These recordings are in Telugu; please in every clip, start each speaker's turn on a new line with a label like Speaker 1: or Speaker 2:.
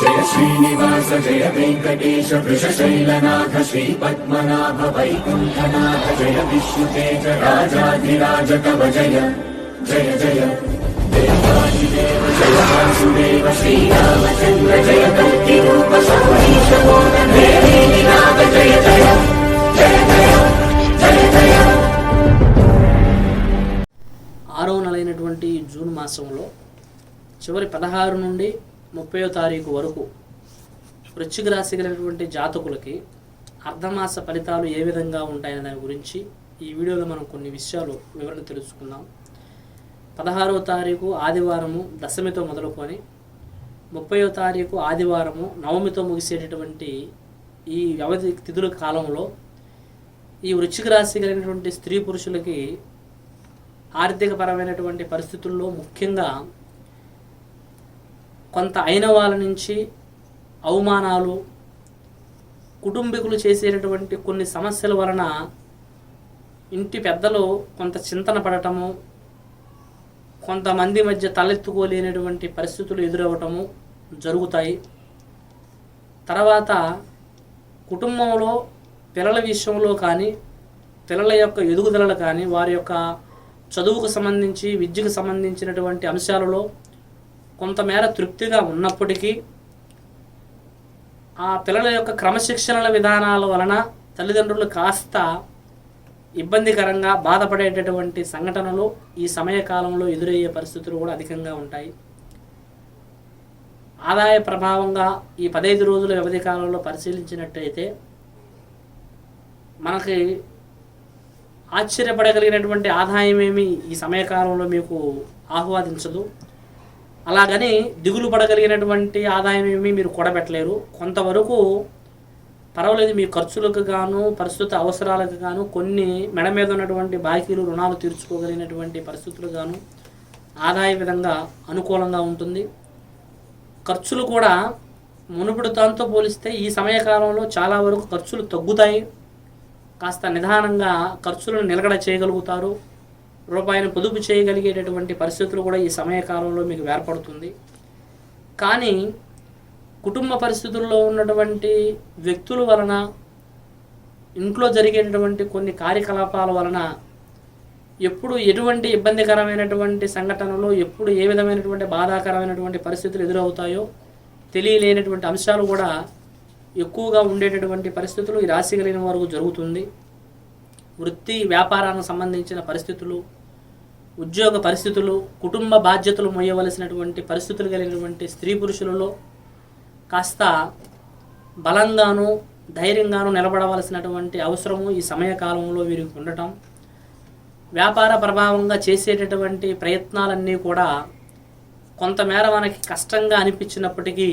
Speaker 1: జయ శ్రీనివాస జయ వెంకటేశ వృషశైలనాథ శ్రీ పద్మనాభ వైకుంఠనాథ జయ విష్ణుతేజ రాజాధిరాజ కవ జయ జయ జయ. దేవాదిదేవ జయ వాసుదేవ శ్రీరామచంద్ర జయ కల్కి రూప సౌరీశ నాథ జయ. జయ జయ జయ. జయ జయ.
Speaker 2: ఆరో నెలైనటువంటి జూన్ మాసంలో చివరి పదహారు నుండి ముప్పయో తారీఖు వరకు వృశ్చిక రాశి కలిగినటువంటి జాతకులకి అర్ధమాస ఫలితాలు ఏ విధంగా ఉంటాయనే దాని గురించి ఈ వీడియోలో మనం కొన్ని విషయాలు వివరణ తెలుసుకుందాం. పదహారవ తారీఖు ఆదివారము దశమితో మొదలుకొని ముప్పయో తారీఖు ఆదివారము నవమితో ముగిసేటటువంటి ఈ వ్యవధి తిథుల కాలంలో ఈ వృశ్చిక రాశి కలిగినటువంటి స్త్రీ పురుషులకి ఆర్థికపరమైనటువంటి పరిస్థితుల్లో ముఖ్యంగా కొంత అయిన వాళ్ళ నుంచి అవమానాలు కుటుంబీకులు చేసేటటువంటి కొన్ని సమస్యల వలన ఇంటి పెద్దలు కొంత చింతన పడటము కొంతమంది మధ్య తలెత్తుకోలేనటువంటి పరిస్థితులు ఎదురవ్వటము జరుగుతాయి. తర్వాత కుటుంబంలో పిల్లల విషయంలో కానీ పిల్లల యొక్క ఎదుగుదలలు కానీ వారి యొక్క చదువుకు సంబంధించి విద్యకు సంబంధించినటువంటి అంశాలలో కొంతమేర తృప్తిగా ఉన్నప్పటికీ ఆ పిల్లల యొక్క క్రమశిక్షణల విధానాల వలన తల్లిదండ్రులు కాస్త ఇబ్బందికరంగా బాధపడేటటువంటి సంఘటనలు ఈ సమయకాలంలో ఎదురయ్యే పరిస్థితులు కూడా అధికంగా ఉంటాయి. ఆదాయ ప్రభావంగా ఈ పదహైదు రోజుల వ్యవధి కాలంలో పరిశీలించినట్టయితే మనకి ఆశ్చర్యపడగలిగినటువంటి ఆదాయం ఏమి ఈ సమయకాలంలో మీకు ఆహ్వాదించదు. అలాగని దిగులు పడగలిగినటువంటి ఆదాయం ఏమి మీరు కూడబెట్టలేరు. కొంతవరకు పర్వాలేదు మీ ఖర్చులకు గాను ప్రస్తుత అవసరాలకు గాను కొన్ని మెడ మీద ఉన్నటువంటి బాకీలు రుణాలు తీర్చుకోగలిగినటువంటి పరిస్థితులు గాను ఆదాయ విధంగా అనుకూలంగా ఉంటుంది. ఖర్చులు కూడా మునుపటి దాంతో పోలిస్తే ఈ సమయకాలంలో చాలా వరకు ఖర్చులు తగ్గుతాయి. కాస్త నిదానంగా ఖర్చులను నిలకడ చేయగలుగుతారు. రూపాయిని పొదుపు చేయగలిగేటటువంటి పరిస్థితులు కూడా ఈ సమయకాలంలో మీకు ఏర్పడుతుంది. కానీ కుటుంబ పరిస్థితుల్లో ఉన్నటువంటి వ్యక్తుల వలన ఇంట్లో జరిగేటటువంటి కొన్ని కార్యకలాపాల వలన ఎప్పుడు ఎటువంటి ఇబ్బందికరమైనటువంటి సంఘటనలు ఎప్పుడు ఏ విధమైనటువంటి బాధాకరమైనటువంటి పరిస్థితులు ఎదురవుతాయో తెలియలేనటువంటి అంశాలు కూడా ఎక్కువగా ఉండేటటువంటి పరిస్థితులు ఈ రాశి కలిగిన వరకు జరుగుతుంది. వృత్తి వ్యాపారానికి సంబంధించిన పరిస్థితులు ఉద్యోగ పరిస్థితులు కుటుంబ బాధ్యతలు మోయవలసినటువంటి పరిస్థితులు కలిగినటువంటి స్త్రీ పురుషులలో కాస్త బలంగాను ధైర్యంగాను నిలబడవలసినటువంటి అవసరము ఈ సమయకాలంలో వీరికి ఉండటం. వ్యాపార ప్రభావంగా చేసేటటువంటి ప్రయత్నాలన్నీ కూడా కొంతమేర మనకి కష్టంగా అనిపించినప్పటికీ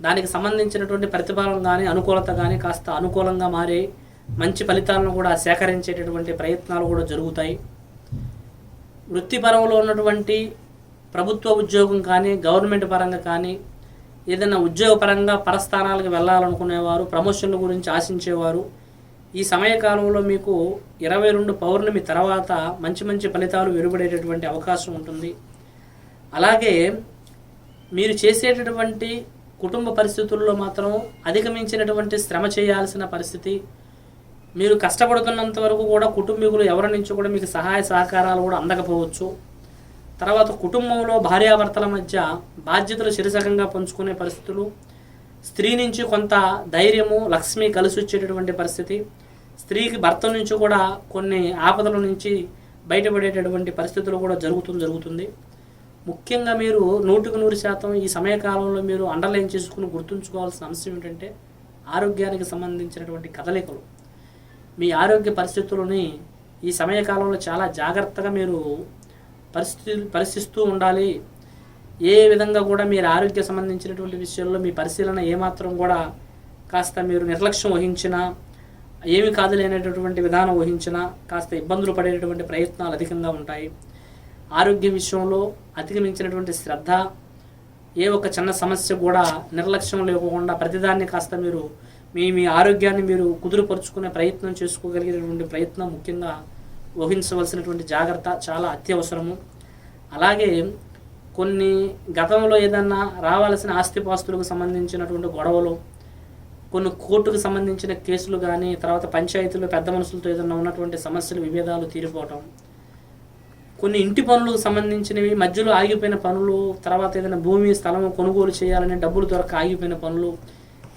Speaker 2: దానికి సంబంధించినటువంటి ప్రతిఫలం కానీ అనుకూలత కానీ కాస్త అనుకూలంగా మారి మంచి ఫలితాలను కూడా సేకరించేటటువంటి ప్రయత్నాలు కూడా జరుగుతాయి. వృత్తిపరంలో ఉన్నటువంటి ప్రభుత్వ ఉద్యోగం కానీ గవర్నమెంట్ పరంగా కానీ ఏదైనా ఉద్యోగపరంగా పరస్థానాలకు వెళ్ళాలనుకునేవారు ప్రమోషన్ల గురించి ఆశించేవారు ఈ సమయకాలంలో మీకు ఇరవై రెండు పౌర్ణమి తర్వాత మంచి మంచి ఫలితాలు వెలువడేటటువంటి అవకాశం ఉంటుంది. అలాగే మీరు చేసేటటువంటి కుటుంబ పరిస్థితుల్లో మాత్రం అధిగమించినటువంటి శ్రమ చేయాల్సిన పరిస్థితి మీరు కష్టపడుతున్నంత వరకు కూడా కుటుంబీకులు ఎవరి నుంచి కూడా మీకు సహాయ సహకారాలు కూడా అందకపోవచ్చు. తర్వాత కుటుంబంలో భార్యాభర్తల మధ్య బాధ్యతలు శిరసకంగా పంచుకునే పరిస్థితులు స్త్రీ నుంచి కొంత ధైర్యము లక్ష్మి కలిసి వచ్చేటటువంటి పరిస్థితి స్త్రీకి భర్త నుంచి కూడా కొన్ని ఆపదల నుంచి బయటపడేటటువంటి పరిస్థితులు కూడా జరుగుతుంది జరుగుతుంది. ముఖ్యంగా మీరు నూటికి నూరు శాతం ఈ సమయకాలంలో మీరు అండర్లైన్ చేసుకుని గుర్తుంచుకోవాల్సిన అంశం ఏంటంటే ఆరోగ్యానికి సంబంధించినటువంటి కదలికలు. మీ ఆరోగ్య పరిస్థితులని ఈ సమయకాలంలో చాలా జాగ్రత్తగా మీరు పరిస్థితి పరిశీలిస్తూ ఉండాలి. ఏ విధంగా కూడా మీరు ఆరోగ్య సంబంధించినటువంటి విషయంలో మీ పరిశీలన ఏమాత్రం కూడా కాస్త మీరు నిర్లక్ష్యం వహించినా ఏమి కాదులేనటువంటి విధానం వహించినా కాస్త ఇబ్బందులు పడేటటువంటి ప్రయత్నాలు అధికంగా ఉంటాయి. ఆరోగ్య విషయంలో అధిగమించినటువంటి శ్రద్ధ ఏ ఒక చిన్న సమస్య కూడా నిర్లక్ష్యం లేకుండా ప్రతిదాన్ని కాస్త మీరు మీ మీ ఆరోగ్యాన్ని మీరు కుదురుపరుచుకునే ప్రయత్నం చేసుకోగలిగేటువంటి ప్రయత్నం ముఖ్యంగా వహించవలసినటువంటి జాగ్రత్త చాలా అత్యవసరము. అలాగే కొన్ని గతంలో ఏదన్నా రావాల్సిన ఆస్తిపాస్తులకు సంబంధించినటువంటి గొడవలు కొన్ని కోర్టుకు సంబంధించిన కేసులు కానీ తర్వాత పంచాయతీలో పెద్ద మనుషులతో ఏదైనా ఉన్నటువంటి సమస్యలు విభేదాలు తీరిపోవటం. కొన్ని ఇంటి పనులకు సంబంధించినవి మధ్యలో ఆగిపోయిన పనులు తర్వాత ఏదైనా భూమి స్థలం కొనుగోలు చేయాలని డబ్బులు దొరక ఆగిపోయిన పనులు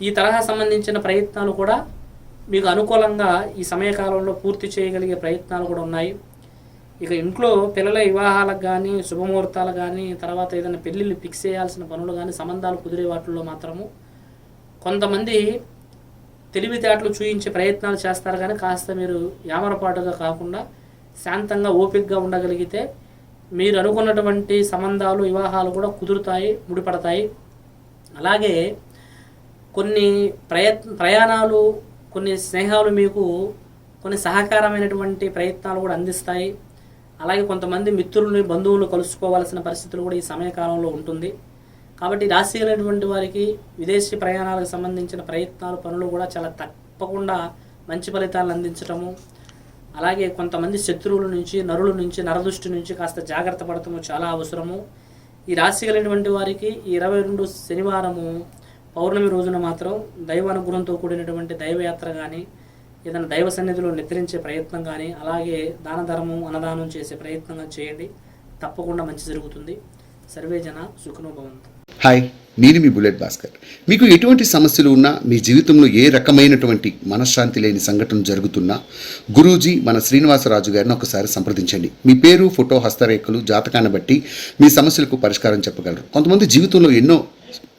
Speaker 2: ఈ తరహా సంబంధించిన ప్రయత్నాలు కూడా మీకు అనుకూలంగా ఈ సమయకాలంలో పూర్తి చేయగలిగే ప్రయత్నాలు కూడా ఉన్నాయి. ఇక ఇంట్లో పిల్లల వివాహాలకు కానీ శుభముహూర్తాలు కానీ తర్వాత ఏదైనా పెళ్ళిళ్ళు ఫిక్స్ చేయాల్సిన పనులు కానీ సంబంధాలు కుదిరే వాటిల్లో మాత్రము కొంతమంది తెలివితేటలు చూయించే ప్రయత్నాలు చేస్తారు కానీ కాస్త మీరు యామరపాటుగా కాకుండా శాంతంగా ఓపికగా ఉండగలిగితే మీరు అనుకున్నటువంటి సంబంధాలు వివాహాలు కూడా కుదురుతాయి ముడిపడతాయి. అలాగే కొన్ని ప్రయత్న ప్రయాణాలు కొన్ని స్నేహాలు మీకు కొన్ని సహకారమైనటువంటి ప్రయత్నాలు కూడా అందిస్తాయి. అలాగే కొంతమంది మిత్రుల్ని బంధువులు కలుసుకోవాల్సిన పరిస్థితులు కూడా ఈ సమయకాలంలో ఉంటుంది. కాబట్టి రాశి అయినటువంటి వారికి విదేశీ ప్రయాణాలకు సంబంధించిన ప్రయత్నాలు పనులు కూడా చాలా తప్పకుండా మంచి ఫలితాలను అందించటము. అలాగే కొంతమంది శత్రువుల నుంచి నరుల నుంచి నరదృష్టి నుంచి కాస్త జాగ్రత్త పడటము చాలా అవసరము. ఈ రాశి కలిగినటువంటి వారికి ఈ ఇరవై రెండు శనివారము పౌర్ణమి రోజున మాత్రం దైవానుగ్రహంతో కూడినటువంటి దైవయాత్ర కానీ ఏదైనా దైవ సన్నిధిలో నిద్రించే ప్రయత్నం కానీ అలాగే దాన ధర్మం అన్నదానం చేసే ప్రయత్నం చేయండి. తప్పకుండా మంచి జరుగుతుంది. సర్వే జన సుఖనోభవంతు
Speaker 3: హాయ్ నేను మీ బుల్లెట్ భాస్కర్. మీకు ఎటువంటి సమస్యలు ఉన్నా మీ జీవితంలో ఏ రకమైనటువంటి మనశ్శాంతి లేని సంఘటన జరుగుతున్నా గురూజీ మన శ్రీనివాసరాజు గారిని ఒకసారి సంప్రదించండి. మీ పేరు ఫోటో హస్తరేఖలు జాతకాన్ని బట్టి మీ సమస్యలకు పరిష్కారం చెప్పగలరు. కొంతమంది జీవితంలో ఎన్నో